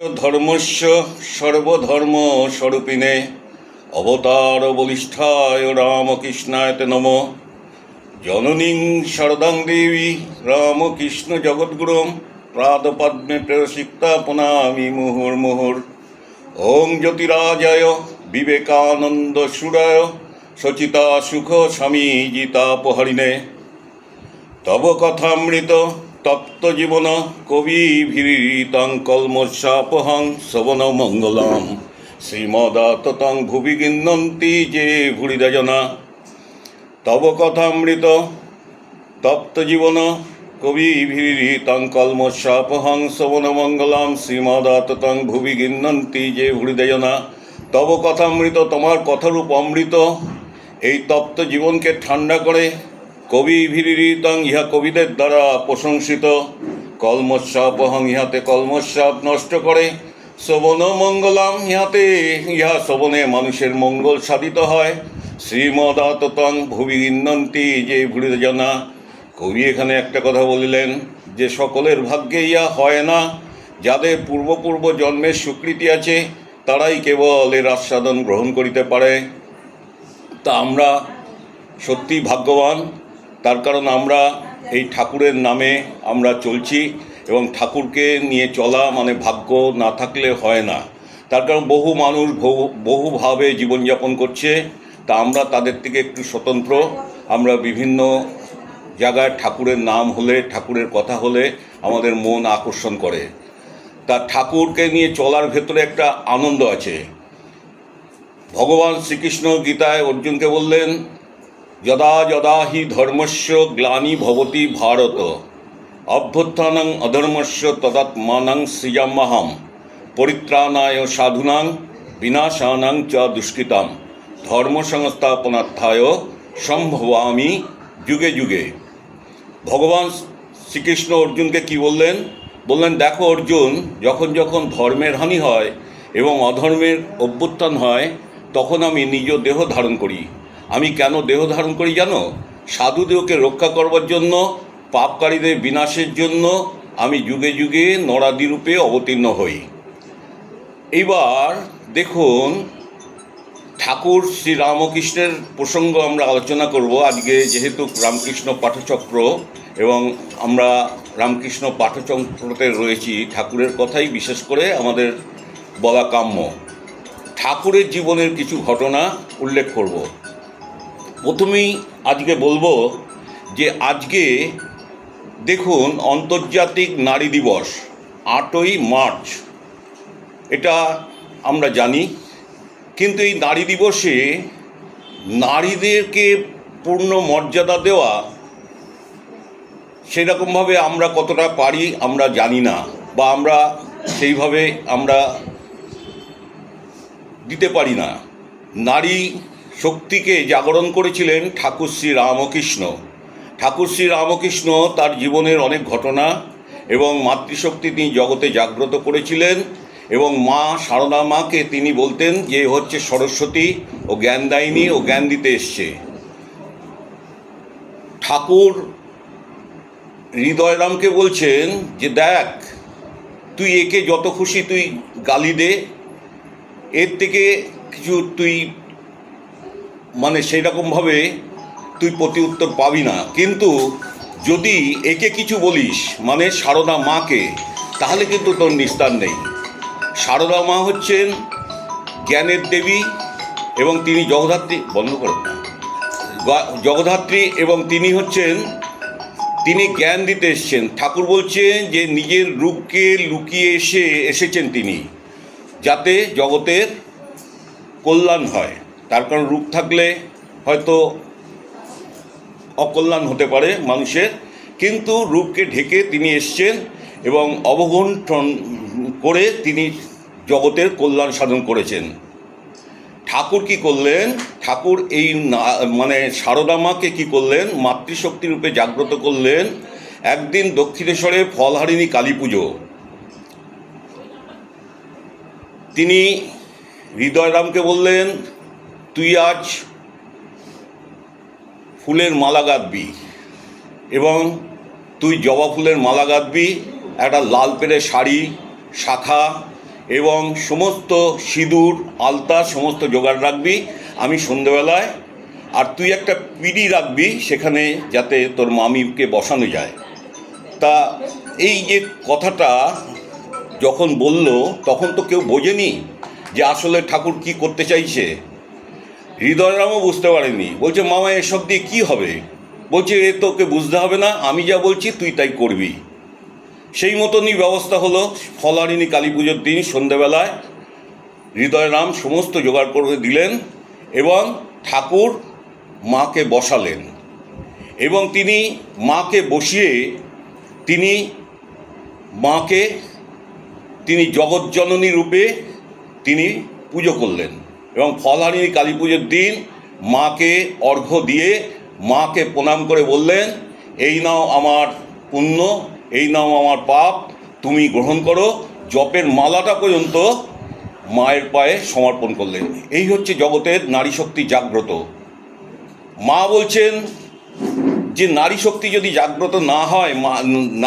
ধর্মস্য সর্বধর্ম স্বরূপিণে অবতার বলিষ্ঠায় রামকৃষ্ণায় নম। জননীং শারদাং দেবী রামকৃষ্ণ জগদ্গুরুম প্রাদপদ্মে প্রেয়সিক্তা পুনামি মুহুর্মুহুর। ওং জ্যোতিরাজায় বিবেকানন্দ সুরায় সচিতা সুখ স্বামী জিতাপহরিণে তব কথামৃত তপ্ত জীবন কবি ভীরিতাং কলমশাপহং শবন মঙ্গলম। শ্রীমদাততং ভুবি গিন্নন্তি যে ভুরিদজনা তব কথামৃত তপ্ত জীবন কবি ভীরিতাং কলমশাপহং শবন মঙ্গলম। শ্রীমদাততং ভুবি গিন্নন্তি যে ভুরিদজনা তব কথামৃত তোমার কথারূপ অমৃত। এই তপ্ত জীবনকে ঠান্ডা করে কবি ভীরিতং ইহা কবিদের দ্বারা প্রশংসিত। কলমস্যাপহং ইহাতে কলমস্যাপ নষ্ট করে। শোভন মঙ্গলাম ইহাতে, ইহা শ্রবণে মানুষের মঙ্গল সাধিত হয়। শ্রীমদাততং ভুবি ইন্দন্তি যে ভুড়িত জানা। কবি এখানে একটা কথা বলিলেন, যে সকলের ভাগ্যে ইহা হয় না। যাদের পূর্বপূর্ব জন্মের স্বীকৃতি আছে, তারাই কেবল এর আস্বাদন গ্রহণ করিতে পারে। তা আমরা সত্যি ভাগ্যবান। তার কারণ আমরা এই ঠাকুরের নামে আমরা চলছি এবং ঠাকুরকে নিয়ে চলা মানে ভাগ্য না থাকলে হয় না। তার কারণ বহু মানুষ বহু, বহুভাবে জীবনযাপন করছে, তা আমরা তাদের থেকে একটু স্বতন্ত্র। আমরা বিভিন্ন জায়গায় ঠাকুরের নাম হলে, ঠাকুরের কথা হলে আমাদের মন আকর্ষণ করে। তা ঠাকুরকে নিয়ে চলার ভেতরে একটা আনন্দ আছে। ভগবান শ্রীকৃষ্ণ গীতায় অর্জুনকে বললেন যদা যদা হি ধর্মস্য গ্লানি ভবতি ভারত অভ্যুত্থানং অধর্মস্য তদাত্মানং সৃজাম্যহম পরিত্রাণায় সাধুনাং বিনাশানাং চ দুষ্কৃতাম ধর্ম সংস্থাপনার্থায় সম্ভবামি যুগে যুগে ভগবান শ্রীকৃষ্ণ অর্জুনকে কি বললেন? বললেন, দেখো অর্জুন, যখন যখন ধর্মের হানি হয় এবং অধর্মের অভ্যুত্থান হয়, তখন আমি নিজ দেহ ধারণ করি। আমি কেন দেহ ধারণ করি জানো? সাধুদেহকে রক্ষা করবার জন্য, পাপকারীদের বিনাশের জন্য আমি যুগে যুগে নরাদি রূপে অবতীর্ণ হই। এইবার দেখুন, ঠাকুর শ্রী রামকৃষ্ণের প্রসঙ্গ আমরা আলোচনা করব। আজকে যেহেতু রামকৃষ্ণ পাঠচক্র এবং আমরা রামকৃষ্ণ পাঠচক্রতে রয়েছি, ঠাকুরের কথাই বিশেষ করে আমাদের বলা কাম্য। ঠাকুরের জীবনের কিছু ঘটনা উল্লেখ করব। প্রথমেই আজকে বলব যে আজকে দেখুন আন্তর্জাতিক নারী দিবস, আটই মার্চ। এটা আমরা জানি, কিন্তু এই নারী দিবসে নারীদেরকে পূর্ণ মর্যাদা দেওয়া সেরকমভাবে আমরা কতটা পারি আমরা জানি না, বা আমরা সেইভাবে আমরা দিতে পারি না। নারী শক্তিকে জাগরণ করেছিলেন ঠাকুর শ্রী রামকৃষ্ণ। ঠাকুর শ্রী রামকৃষ্ণ তার জীবনের অনেক ঘটনা এবং মাতৃশক্তি তিনি জগতে জাগ্রত করেছিলেন এবং মা সারদা মাকে তিনি বলতেন যে হচ্ছে সরস্বতী ও জ্ঞানদায়িনী ও জ্ঞান দিতে এসছে। ঠাকুর হৃদয়রামকে বলছেন যে, দেখ, তুই একে যত খুশি তুই গালি দে। এর থেকে কিছু তুই মানে সেই রকমভাবে তুই প্রতি উত্তর পাবি না। কিন্তু যদি একে কিছু বলিস মানে সারদা মাকে, তাহলে কিন্তু তোর নিস্তার নেই। সারদা মা হচ্ছেন জ্ঞানের দেবী এবং তিনি জগধাত্রী বন্ধ করেন না জগধাত্রী এবং তিনি হচ্ছেন, তিনি জ্ঞান দিতে এসছেন। ঠাকুর বলছেন যে নিজের রূপকে লুকিয়ে এসে, এসেছেন তিনি, যাতে জগতের কল্যাণ হয়। তার কারণ রূপ থাকলে হয়তো অকল্যাণ হতে পারে মানুষের। কিন্তু রূপকে ঢেকে তিনি এসছেন এবং অবগুণ্ঠন করে তিনি জগতের কল্যাণ সাধন করেছেন। ঠাকুর কি করলেন? ঠাকুর এই মানে সারদা মাকে কি করলেন? মাতৃশক্তিরূপে জাগ্রত করলেন। একদিন দক্ষিণেশ্বরে ফলহারিণী কালী পুজো। তিনি হৃদয়রামকে বললেন তুই আজ ফুলের মালা গাঁথবি এবং তুই জবা ফুলের মালা গাঁথবি, একটা লাল পেরে শাড়ি, শাখা এবং সমস্ত সিঁদুর, আলতা, সমস্ত জোগাড় রাখবি আমি সন্ধেবেলায়। আর তুই একটা পিড়ি রাখবি সেখানে যাতে তোর মামিকে বসানো যায়। তা এই যে কথাটা যখন বলল, তখন তো কেউ বোঝেনি যে আসলে ঠাকুর কি করতে চাইছে। হৃদয়রামও বুঝতে পারেনি। বলছে, মামা, এসব দিয়ে কি হবে? বলছে, এ তোকে বুঝতে হবে না, আমি যা বলছি তুই তাই করবি। সেই মতনই ব্যবস্থা হলো ফলারিনী কালী পুজোর দিন সন্ধেবেলায়। হৃদয়রাম সমস্ত জোগাড় করে দিলেন এবং ঠাকুর মাকে বসালেন এবং তিনি মাকে বসিয়ে তিনি মাকে, তিনি জগৎজননী রূপে তিনি পুজো করলেন। এবং ফলহারিণী কালী পুজোর দিন মাকে অর্ঘ্য দিয়ে মাকে প্রণাম করে বললেন, এই নাও আমার পুণ্য, এই নাও আমার পাপ, তুমি গ্রহণ করো। জপের মালাটা পর্যন্ত মায়ের পায়ে সমর্পণ করলেন। এই হচ্ছে জগতের নারী শক্তি জাগ্রত। মা বলছেন যে, নারী শক্তি যদি জাগ্রত না হয়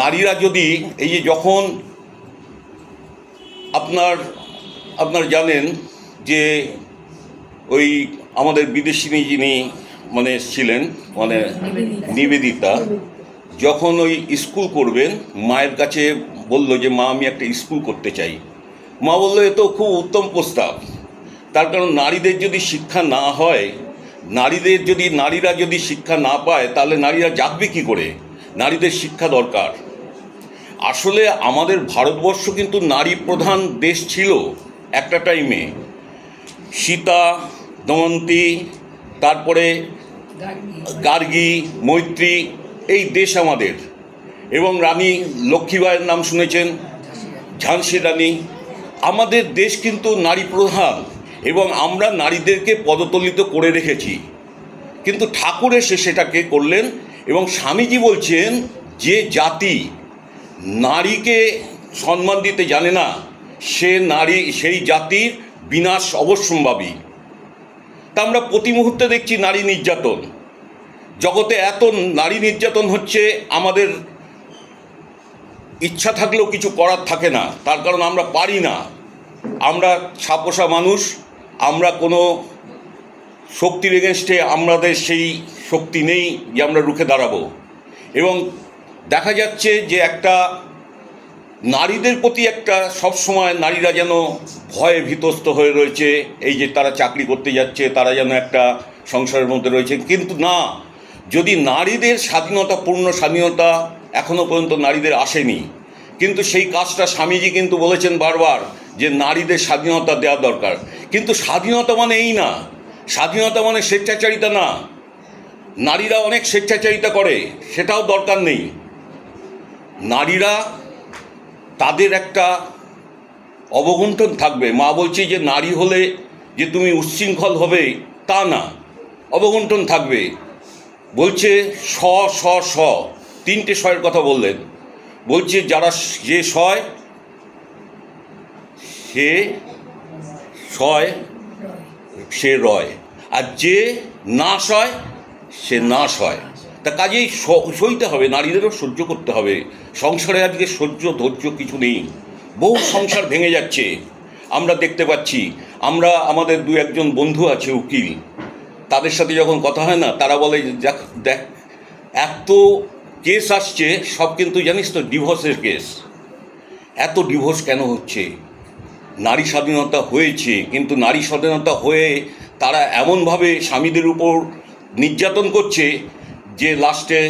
নারীরা যদি এই যে যখন আপনার আপনার জানেন যে ওই আমাদের বিদেশিনী যিনি মানে ছিলেন মানে নিবেদিতা, যখন ওই স্কুল করবেন, মায়ের কাছে বলল যে, মা, আমি একটা স্কুল করতে চাই। মা বলল, এ তো খুব উত্তম প্রস্তাব। তার কারণ নারীদের যদি শিক্ষা না হয়, নারীদের যদি, নারীরা যদি শিক্ষা না পায়, তাহলে নারীরা জাগবে কী করে? নারীদের শিক্ষা দরকার। আসলে আমাদের ভারতবর্ষ কিন্তু নারী প্রধান দেশ ছিল একটা টাইমে সীতা দমন্তী, তারপরে গার্গী, মৈত্রী, এই দেশ আমাদের। এবং রানী লক্ষ্মীবাইয়ের নাম শুনেছেন ঝান্সি রানী। আমাদের দেশ কিন্তু নারী প্রধান, এবং আমরা নারীদেরকে পদতলিত করে রেখেছি। কিন্তু ঠাকুর এসে সেটাকে করলেন, এবং স্বামীজি বলছেন যে জাতি নারীকে সম্মান দিতে জানে না, সে নারী, সেই জাতির বিনাশ অবশ্যম্ভাবী। তা আমরা প্রতি মুহূর্তে দেখছি নারী নির্যাতন। জগতে এত নারী নির্যাতন হচ্ছে, আমাদের ইচ্ছা থাকলেও কিছু করার থাকে না। তার কারণ আমরা পারি না। আমরা ছাপোষা মানুষ, আমরা কোনো শক্তির এগেনস্টে আমাদের সেই শক্তি নেই যে আমরা রুখে দাঁড়াবো। এবং দেখা যাচ্ছে যে একটা নারীদের প্রতি একটা সবসময় নারীরা যেন ভয়ে ভীতস্ত হয়ে রয়েছে, এই যে তারা চাকরি করতে যাচ্ছে, তারা যেন একটা সংসারের মধ্যে রয়েছে। কিন্তু না, যদি নারীদের স্বাধীনতা, পূর্ণ স্বাধীনতা এখনও পর্যন্ত নারীদের আসেনি, কিন্তু সেই কাজটা স্বামীজি কিন্তু বলেছেন বারবার যে নারীদের স্বাধীনতা দেওয়া দরকার। কিন্তু স্বাধীনতা মানে এই না, স্বাধীনতা মানে স্বেচ্ছাচারিতা না। নারীরা অনেক স্বেচ্ছাচারিতা করে, সেটাও দরকার নেই। নারীরা তাদের একটা অবগুণ্ঠন থাকবে। মা বলছে যে, নারী হলে যে তুমি উচ্ছৃঙ্খল হবে, তা না। অবগুণ্ঠন থাকবে। বলছে স স স তিনটে শয়ের কথা বললেন। বলছে, যারা যে শয়, সে শয়, সে রয়। আর যে নাশ হয় সে নাশ হয় তা কাজেই সইতে হবে, নারীদেরও সহ্য করতে হবে। সংসারে আজকে সহ্য, ধৈর্য কিছু নেই। বহু সংসার ভেঙে যাচ্ছে। আমরা দেখতে পাচ্ছি, আমরা, আমাদের দু একজন বন্ধু আছে, উকিল। তাদের সাথে যখন কথা হয় না, তারা বলে দেখ দেখ, এত কেস আসছে, সব কিন্তু জানিস তো, ডিভোর্সের কেস। এত ডিভোর্স কেন হচ্ছে? নারী স্বাধীনতা হয়েছে, কিন্তু নারী স্বাধীনতা হয়ে তারা এমনভাবে স্বামীদের উপর নির্যাতন করছে যে লাস্টে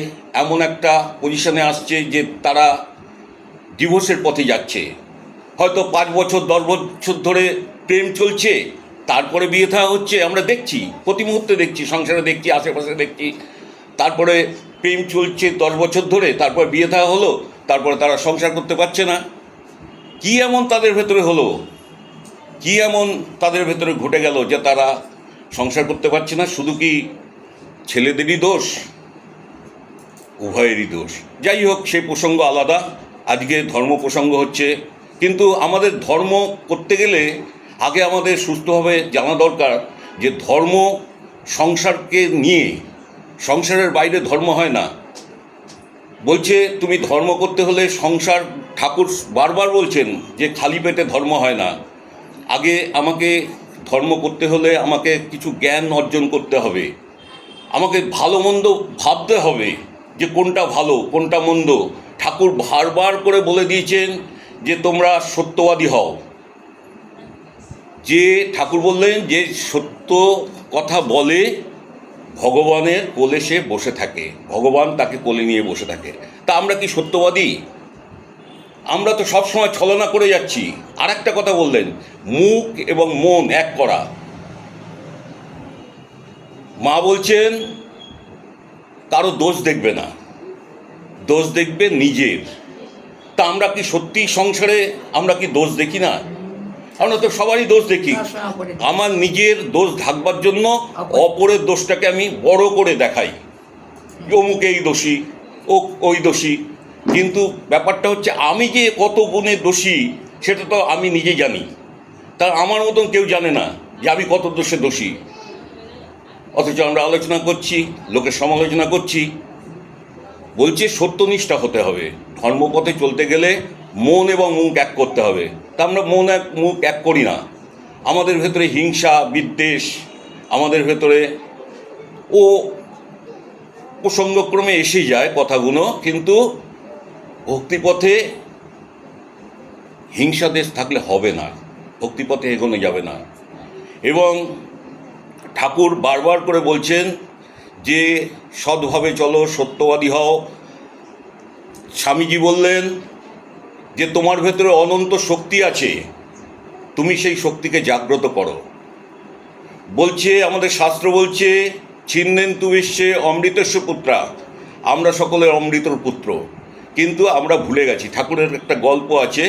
এমন একটা পজিশনে আসছে যে তারা ডিভোর্সের পথে যাচ্ছে। হয়তো পাঁচ বছর, দশ বছর ধরে প্রেম চলছে, তারপরে বিয়ে থা হচ্ছে, আমরা দেখছি, প্রতি মুহূর্তে দেখছি, সংসারে দেখছি, আশেপাশে দেখছি। তারপরে প্রেম চলছে দশ বছর ধরে, তারপর বিয়ে থা হলো, তারপরে তারা সংসার করতে পারছে না। কি এমন তাদের ভেতরে হলো? কি এমন তাদের ভেতরে ঘটে গেল যে তারা সংসার করতে পারছে না? শুধু কি ছেলেদেরই দোষ? উভয়েরই দোষ। যাই হোক সেই প্রসঙ্গ আলাদা। আজকে ধর্ম প্রসঙ্গ হচ্ছে। কিন্তু আমাদের ধর্ম করতে গেলে আগে আমাদের সুস্থভাবে জানা দরকার যে ধর্ম সংসারকে নিয়ে, সংসারের বাইরে ধর্ম হয় না। বলছে, তুমি ধর্ম করতে হলে সংসার ঠাকুর বারবার বলছেন যে খালি পেটে ধর্ম হয় না। আগে আমাকে ধর্ম করতে হলে আমাকে কিছু জ্ঞান অর্জন করতে হবে। আমাকে ভালো মন্দ ভাবতে হবে। যে কোনটা ভালো, কোনটা মন্দ। ঠাকুর বারবার করে বলে দিয়েছেন যে তোমরা সত্যবাদী হও। যে ঠাকুর বললেন যে সত্য কথা বলে ভগবানের কোলে সে বসে থাকে, ভগবান তাকে কোলে নিয়ে বসে থাকে। তা আমরা কি সত্যবাদী? আমরা তো সবসময় ছলনা করে যাচ্ছি। আর একটা কথা বললেন, মুখ এবং মন এক করা। মা বলছেন কারও দোষ দেখবে না। দোষ দেখবে নিজের। তা আমরা কি সত্যি সংসারে আমরা কি দোষ দেখি না? আমরা তো সবারই দোষ দেখি। আমার নিজের দোষ ঢাকবার জন্য অপরের- দোষটাকে আমি বড় করে দেখাই। অমুক এই দোষী ও ওই দোষী। কিন্তু ব্যাপারটা হচ্ছে আমি যে কত গুণে দোষী সেটা তো আমি নিজে জানি। তা আমার মতন কেউ জানে না যে আমি কত দোষে দোষী। অথচ আমরা আলোচনা করছি, লোকের সমালোচনা করছি। বলছে সত্যনিষ্ঠা হতে হবে। ধর্মপথে চলতে গেলে মন এবং মুখ এক করতে হবে। তা আমরা মন এক, মুখ এক করি না। আমাদের ভেতরে হিংসা, বিদ্বেষ, আমাদের ভেতরে ও প্রসঙ্গক্রমে এসে যায় কথাগুলো, কিন্তু ভক্তিপথে হিংসা দেশ থাকলে হবে না। ভক্তিপথে এগোনো যাবে না। এবং ঠাকুর বারবার করে বলছেন যে, সৎভাবে চলো, সত্যবাদী হও। স্বামীজি বললেন যে, তোমার ভেতরে অনন্ত শক্তি আছে, তুমি সেই শক্তিকে জাগ্রত করো। বলছে, আমাদের শাস্ত্র বলছে, ছিন্নেন তু বিশ্বে অমৃতস্ব পুত্রা, আমরা সকলের অমৃতর পুত্র। কিন্তু আমরা ভুলে গেছি, ঠাকুরের একটা গল্প আছে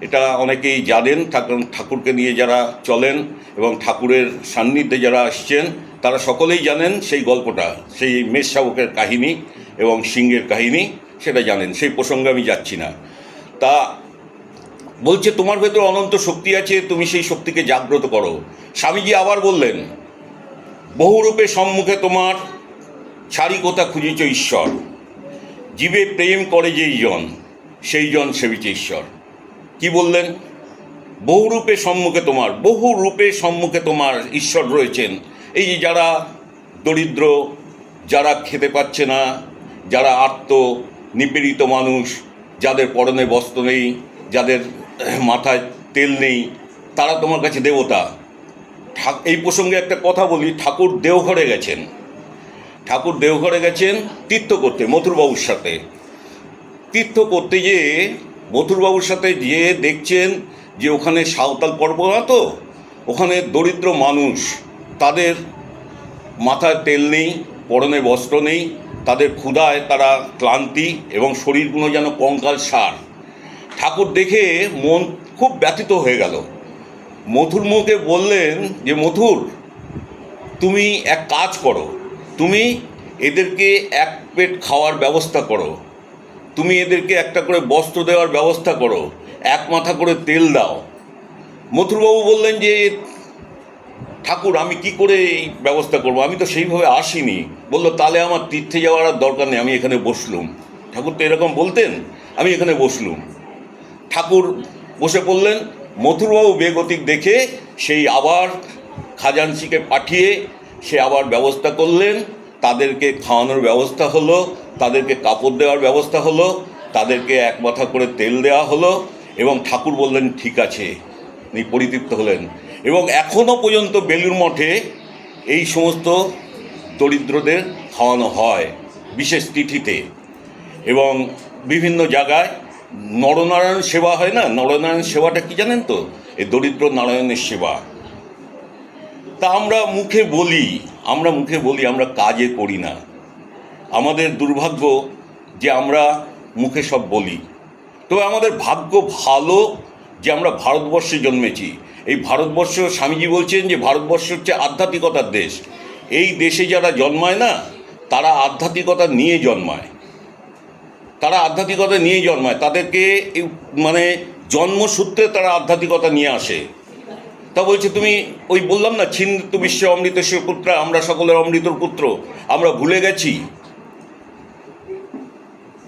এটা অনেকেই জানেন ঠাকুর ঠাকুরকে নিয়ে যারা চলেন এবং ঠাকুরের সান্নিধ্যে যারা আসছেন, তারা সকলেই জানেন সেই গল্পটা, সেই মেষ শাবকের কাহিনী এবং সিংহের কাহিনী, সেটা জানেন, সেই প্রসঙ্গে আমি যাচ্ছি না। তা বলছে, তোমার ভেতরে অনন্ত শক্তি আছে, তুমি সেই শক্তিকে জাগ্রত করো। স্বামীজি আবার বললেন, বহুরূপে সম্মুখে তোমার ছাড়ি কোথা খুঁজেছ ঈশ্বর। জীবে প্রেম করে যেই জন, সেই জন সেবিছে ঈশ্বর। কি বললেন? বহু রূপে সম্মুখে তোমার, বহু রূপে সম্মুখে তোমার ঈশ্বর রয়েছেন। এই যে যারা দরিদ্র, যারা খেতে পাচ্ছে না, যারা আত্ম নিপীড়িত মানুষ, যাদের পরনে বস্ত্র নেই, যাদের মাথায় তেল নেই, তারা তোমার কাছে দেবতা। এই প্রসঙ্গে একটা কথা বলি, ঠাকুর দেওঘরে গেছেন। ঠাকুর দেওঘরে গেছেন তীর্থ করতে, মথুরবাবুর সাথে। তীর্থ করতে গিয়ে মথুরবাবুর সাথে গিয়ে দেখছেন যে ওখানে সাঁওতাল পর্ব না তো, ওখানে দরিদ্র মানুষ, তাদের মাথায় তেল নেই, পরনে বস্ত্র নেই, তাদের ক্ষুধায় তারা ক্লান্তি এবং শরীরগুলো যেন কঙ্কাল সার। ঠাকুর দেখে মন খুব ব্যথিত হয়ে গেল। মথুর মুখে বললেন যে, মথুর, তুমি এক কাজ করো, তুমি এদেরকে এক পেট খাওয়ার ব্যবস্থা করো। তুমি এদেরকে একটা করে বস্ত্র দেওয়ার ব্যবস্থা করো, এক মাথা করে তেল দাও। মথুরবাবু বললেন যে, ঠাকুর, আমি কি করে এই ব্যবস্থা করব? আমি তো সেইভাবে আসিনি। বলল, তাহলে আমার তীর্থে যাওয়ার আর দরকার নেই, আমি এখানে বসলুম। ঠাকুর তো এরকম বলতেন, আমি এখানে বসলুম। ঠাকুর বসে পড়লেন, মথুরবাবু বেগতিক দেখে সেই আবার খাজানসিকে পাঠিয়ে সে আবার ব্যবস্থা করলেন। তাদেরকে খাওয়ানোর ব্যবস্থা হলো, তাদেরকে কাপড় দেওয়ার ব্যবস্থা হলো, তাদেরকে এক মাথা করে তেল দেওয়া হলো এবং ঠাকুর বললেন, ঠিক আছে। উনি পরিতৃপ্ত হলেন। এবং এখনও পর্যন্ত বেলুর মঠে এই সমস্ত দরিদ্রদের খাওয়ানো হয় বিশেষ তিথিতে। এবং বিভিন্ন জায়গায় নরনারায়ণ সেবা হয় না? নরনারায়ণ সেবাটা কি জানেন তো? এই দরিদ্র নারায়ণের সেবা। তা আমরা মুখে বলি, আমরা মুখে বলি, আমরা কাজে করি না। আমাদের দুর্ভাগ্য যে আমরা মুখে সব বলি। তবে আমাদের ভাগ্য ভালো যে আমরা ভারতবর্ষে জন্মেছি। এই ভারতবর্ষ, স্বামীজি বলছেন যে ভারতবর্ষ হচ্ছে আধ্যাত্মিকতার দেশ। এই দেশে যারা জন্মায় না, তারা আধ্যাত্মিকতা নিয়ে জন্মায়। তারা আধ্যাত্মিকতা নিয়ে জন্মায়। তাদেরকে মানে জন্মসূত্রে তারা আধ্যাত্মিকতা নিয়ে আসে। তা বলছে, তুমি ওই বললাম না ছিন্দু বিশ্ব অমৃতেশ্বর পুত্রা, আমরা সকলের অমৃতর পুত্র, আমরা ভুলে গেছি।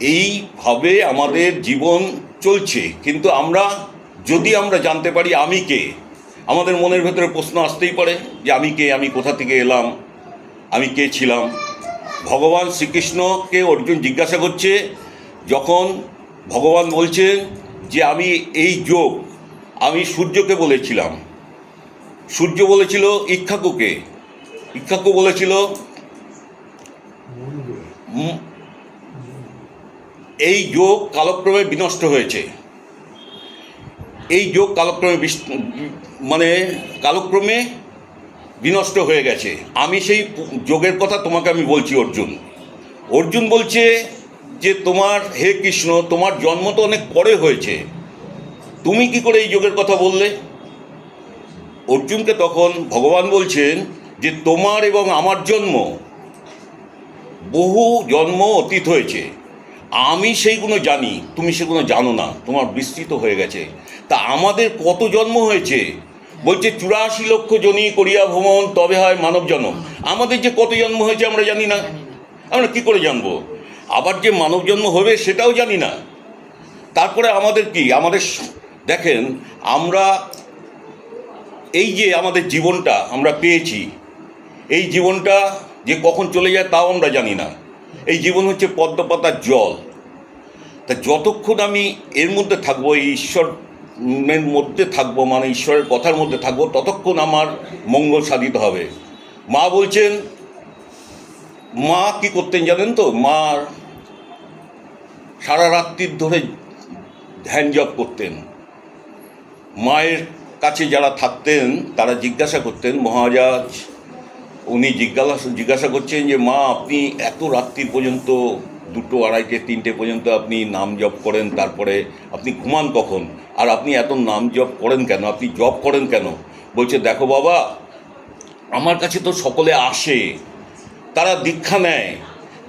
এইভাবে আমাদের জীবন চলছে, কিন্তু আমরা, যদি আমরা জানতে পারি আমি কে, আমাদের মনের ভেতরে প্রশ্ন আসতেই পারে যে আমি কে, আমি কোথা থেকে এলাম, আমি কে ছিলাম। ভগবান শ্রীকৃষ্ণকে অর্জুন জিজ্ঞাসা করছে, যখন ভগবান বলছেন যে, আমি এই যোগ, আমি সূর্যকে বলেছিলাম। সূর্য বলেছিল ইক্ষাকুকে। ইক্ষাকু বলেছিল এই যোগ কালক্রমে বিনষ্ট হয়েছে। এই যোগ কালক্রমে মানে কালক্রমে বিনষ্ট হয়ে গেছে। আমি সেই যোগের কথা তোমাকে আমি বলছি অর্জুন। অর্জুন বলছে যে তোমার হে কৃষ্ণ তোমার জন্ম তো অনেক পরে হয়েছে। তুমি কি করে এই যোগের কথা বললে? অর্জুনকে তখন ভগবান বলছেন যে তোমার এবং আমার জন্ম বহু জন্ম অতীত হয়েছে। আমি সেইগুলো জানি, তুমি সেগুলো জানো না, তোমার বিস্তৃত হয়ে গেছে। তা আমাদের কত জন্ম হয়েছে? বলছে চুরাশি লক্ষ জনি করিয়া ভ্রমণ, তবে হয় মানব জন্ম। আমাদের যে কত জন্ম হয়েছে আমরা জানি না। আমরা কি করে জানব? আবার যে মানব জন্ম হবে সেটাও জানি না। তারপরে আমাদের কি? আমাদের দেখেন, আমরা এই যে আমাদের জীবনটা আমরা পেয়েছি, এই জীবনটা যে কখন চলে যায় তাও আমরা জানি না। এই জীবন হচ্ছে পদ্মপাতার জল। তা যতক্ষণ আমি এর মধ্যে থাকব, এই ঈশ্বরের মধ্যে থাকব মানে ঈশ্বরের কথার মধ্যে থাকব, ততক্ষণ আমার মঙ্গল সাধিত হবে। মা বলছেন, মা কি করতেন জানেন তো? মা সারা রাত্রির ধরে ধ্যান জপ করতেন। মায়ের কাছে যারা থাকতেন তারা জিজ্ঞাসা করতেন মহারাজ উনি জিজ্ঞাসা জিজ্ঞাসা করছেন যে মা আপনি এত রাত্রি পর্যন্ত দুটো আড়াইটে তিনটে পর্যন্ত আপনি নাম জপ করেন তারপরে আপনি ঘুমান কখন? আর আপনি এত নাম জপ করেন কেন? আপনি জপ করেন কেন? বলছে দেখো বাবা আমার কাছে তো সকলে আসে তারা দীক্ষা নেয়।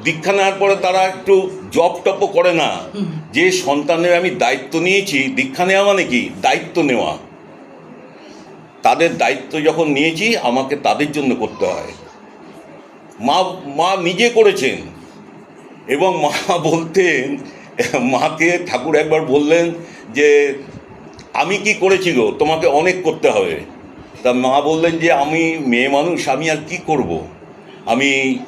দীক্ষা নেওয়ার পরে তারা একটু জপ টপও করে না। যে সন্তানের আমি দায়িত্ব নিয়েছি দীক্ষা নেওয়া মানে কি? দায়িত্ব নেওয়া। তাদের দায়িত্ব যখন নিয়েছি, আমাকে তাদের জন্য করতে হয়। মা মা নিজে করেছেন। এবং মা বলতেন, মাকে ঠাকুর একবার বললেন যে, আমি কি করেছি গো? তোমাকে অনেক করতে হবে। তা মা বললেন যে, আমি মেয়ে মানুষ, আমি আর কি করব। আমি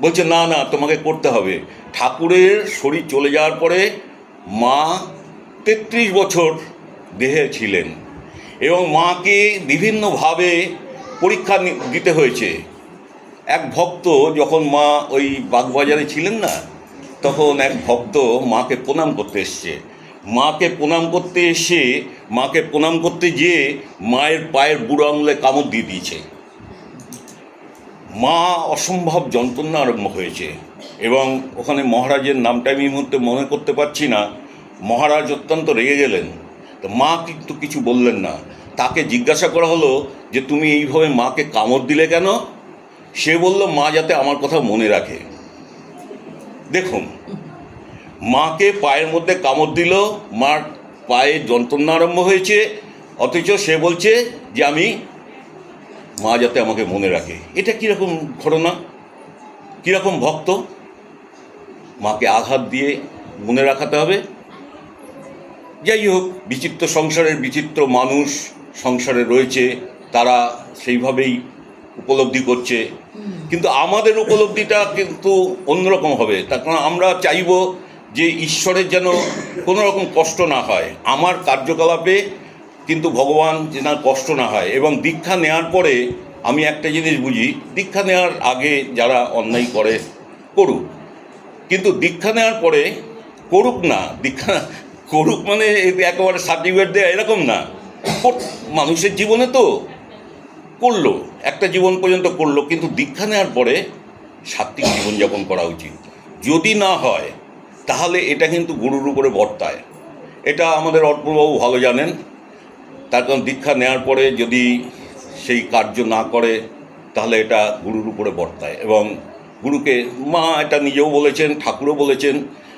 বলছে, না না, তোমাকে করতে হবে। ঠাকুরের শরীর চলে যাওয়ার পরে মা তেত্রিশ বছর দেহে ছিলেন। এবং মাকে বিভিন্নভাবে পরীক্ষা দিতে হয়েছে। এক ভক্ত যখন মা ওই বাগবাজারে ছিলেন না, তখন এক ভক্ত মাকে প্রণাম করতে এসছে। মাকে প্রণাম করতে এসে, মাকে প্রণাম করতে গিয়ে মায়ের পায়ের বুড়ো আঙুলে কামড় দিয়ে দিয়েছে। মা অসম্ভব যন্ত্রণা আরম্ভ হয়েছে এবং ওখানে মহারাজের নামটা আমি মুহূর্তে মনে করতে পারছি না। মহারাজ অত্যন্ত রেগে গেলেন। মা কিন্তু কিছু বললেন না। তাকে জিজ্ঞাসা করা হলো যে, তুমি এইভাবে মাকে কামড় দিলে কেন? সে বলল, মা যাতে আমার কথা মনে রাখে। দেখুন, মাকে পায়ের মধ্যে কামড় দিল, মার পায়ে যন্ত্রণা আরম্ভ হয়েছে, অথচ সে বলছে যে, আমি, মা যাতে আমাকে মনে রাখে। এটা কীরকম ঘটনা? কীরকম ভক্ত? মাকে আঘাত দিয়ে মনে রাখাতে হবে? যাই হোক বিচিত্র সংসারের বিচিত্র মানুষ সংসারে রয়েছে তারা সেইভাবেই উপলব্ধি করছে। কিন্তু আমাদের উপলব্ধিটা কিন্তু অন্যরকম হবে। তার কারণ আমরা চাইব যে ঈশ্বরের যেন কোনো রকম কষ্ট না হয়। আমার কার্যকলাপে কিন্তু ভগবান যেন কষ্ট না হয় এবং দীক্ষা নেওয়ার পরে আমি একটা জিনিস বুঝি দীক্ষা নেওয়ার আগে যারা অন্যায় করে করুক। কিন্তু দীক্ষা নেওয়ার পরে করুক না দীক্ষা করুক মানে একেবারে সার্টিফিকেট দেয় এরকম না। মানুষের জীবনে তো করল, একটা জীবন পর্যন্ত করল, কিন্তু দীক্ষা নেওয়ার পরে সাত্বিক জীবনযাপন করা উচিত। যদি না হয়, তাহলে এটা কিন্তু গুরুর উপরে বর্তায়। এটা আমাদের অর্পণবাবু ভালো জানেন। তার কারণ দীক্ষা নেওয়ার পরে যদি সেই কার্য না করে, তাহলে এটা গুরুর উপরে বর্তায়। এবং গুরুকে মা এটা নিজেও বলেছেন, ঠাকুরও বলেছেন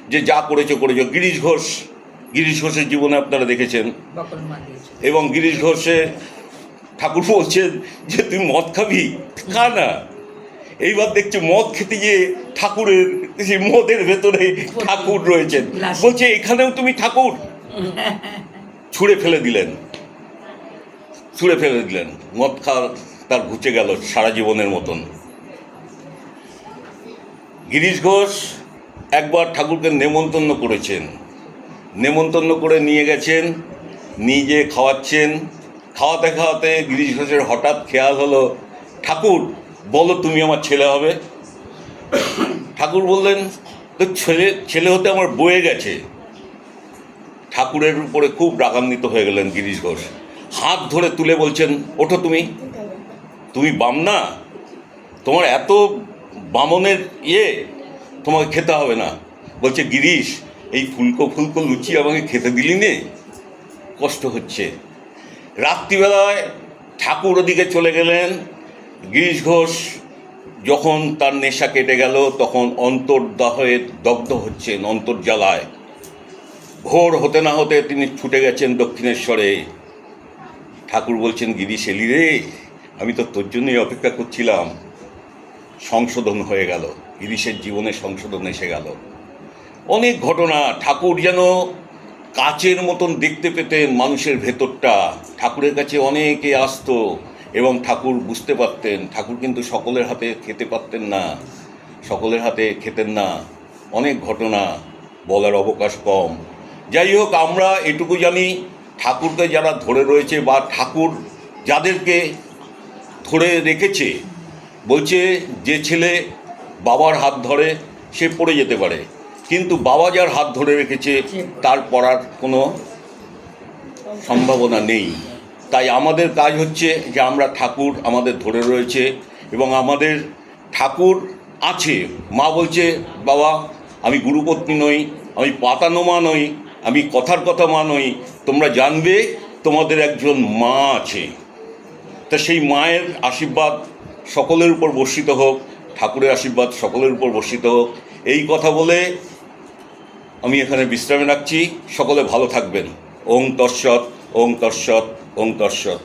যে যা করেছ করেছ। গিরিশ ঘোষ গিরিশ ঘোষের জীবনে আপনারা দেখেছেন। এবং গিরিশ ঘোষে ঠাকুর বলছেন যে তুই মদ খাবি? খা না। এইবার দেখছি মদ খেতে গিয়ে ঠাকুরের সেই মদের ভেতরে ঠাকুর রয়েছেন। বলছে এখানেও তুমি ঠাকুর? ছুঁড়ে ফেলে দিলেন। ছুঁড়ে ফেলে দিলেন। মদ খাওয়া তার ঘুচে গেল সারা জীবনের মতন। গিরিশ ঘোষ একবার ঠাকুরকে নেমন্তন্ন করেছেন। নেমন্তন্ন করে নিয়ে গেছেন, নিজে খাওয়াচ্ছেন। খাওয়াতে খাওয়াতে গিরিশ ঘোষের হঠাৎ খেয়াল হলো, ঠাকুর, বলো তুমি আমার ছেলে হবে? ঠাকুর বললেন তো ছেলে ছেলে হতে আমার বয়ে গেছে। ঠাকুরের উপরে খুব রাগান্বিত হয়ে গেলেন গিরিশ ঘোষ। হাত ধরে তুলে বলছেন, ওঠো তুমি। তুমি বাম না? তোমার এত বামনের ইয়ে তোমাকে খেতে হবে না। বলছে, গিরিশ এই ফুলকো ফুলকো লুচি আমাকে খেতে দিলি নে? কষ্ট হচ্ছে। রাত্রিবেলায় ঠাকুর ওদিকে চলে গেলেন। গিরিশ ঘোষ যখন তার নেশা কেটে গেল, তখন অন্তর্দাহে দগ্ধ হচ্ছেন অন্তর্জ্বালায় ভোর হতে না হতে তিনি ছুটে গেছেন দক্ষিণেশ্বরে। ঠাকুর বলছেন, গিরিশ, এলি রে, আমি তো তোর জন্যই অপেক্ষা করছিলাম। সংশোধন হয়ে গেল। গিরিশের জীবনে সংশোধন এসে গেল। অনেক ঘটনা, ঠাকুর যেন কাচের মতন দেখতে পেতেন মানুষের ভেতরটা। ঠাকুরের কাছে অনেকে আসতো এবং ঠাকুর বুঝতে পারতেন, ঠাকুর কিন্তু সকলের হাতে খেতে পারতেন না, সকলের হাতে খেতেন না। অনেক ঘটনা, বলার অবকাশ কম। যাই হোক, আমরা এটুকু জানি, ঠাকুরকে যারা ধরে রয়েছে বা ঠাকুর যাদেরকে ধরে রেখেছে, বলছে যে ছেলে বাবার হাত ধরে, সে পড়ে যেতে পারে। কিন্তু বাবা যার হাত ধরে রেখেছে তার পড়ার কোনো সম্ভাবনা নেই। তাই আমাদের কাজ হচ্ছে যে আমরা ঠাকুর আমাদের ধরে রয়েছে এবং আমাদের ঠাকুর আছে। মা বলছে বাবা আমি গুরুপত্নী নই আমি পাতানোমা নই আমি কথার কথা মা নই তোমরা জানবে তোমাদের একজন মা আছে। তা সেই মায়ের আশীর্বাদ সকলের উপর বর্ষিত হোক ঠাকুরের আশীর্বাদ সকলের উপর বর্ষিত হোক। এই কথা বলে আমি এখানে বিশ্রামে রাখছি। সকলে ভালো থাকবেন। ওং তৎসৎ ওং তৎসৎ ওং তৎসৎ।